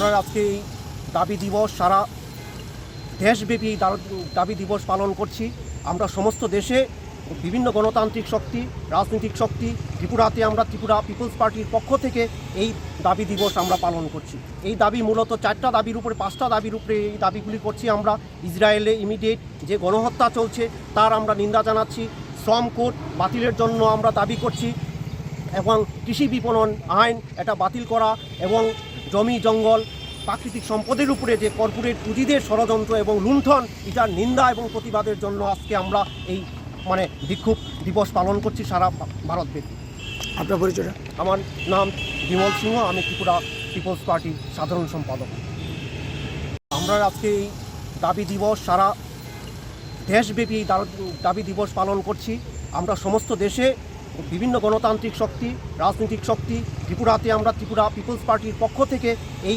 আমরা আজকে এই দাবি দিবস, সারা দেশব্যাপী দাবি দিবস পালন করছি। আমরা সমস্ত দেশে বিভিন্ন গণতান্ত্রিক শক্তি, রাজনৈতিক শক্তি, ত্রিপুরাতে আমরা ত্রিপুরা পিপলস পার্টির পক্ষ থেকে এই দাবি দিবস আমরা পালন করছি। এই দাবি মূলত চারটা দাবির উপরে, পাঁচটা দাবির উপরে এই দাবিগুলি করছি আমরা। ইসরায়েলে ইমিডিয়েট যে গণহত্যা চলছে, তার আমরা নিন্দা জানাচ্ছি। শ্রম কোড বাতিলের জন্য আমরা দাবি করছি এবং কৃষি বিপণন আইন এটা বাতিল করা এবং জমি জঙ্গল প্রাকৃতিক সম্পদের উপরে যে কর্পোরেট পুঁজিদের ষড়যন্ত্র এবং লুণ্ঠন এটার নিন্দা এবং প্রতিবাদের জন্য আজকে আমরা এই মানে বিক্ষোভ দিবস পালন করছি সারা ভারতব্যাপী। আপনার পরিচয়টা আমার নাম বিমল সিংহ আমি ত্রিপুরা পিপলস পার্টির সাধারণ সম্পাদক। আমরা আজকে এই দাবি দিবস সারা দেশব্যাপী দাবি দিবস পালন করছি। আমরা সমস্ত দেশে বিভিন্ন গণতান্ত্রিক শক্তি রাজনৈতিক শক্তি ত্রিপুরাতে আমরা ত্রিপুরা পিপলস পার্টির পক্ষ থেকে এই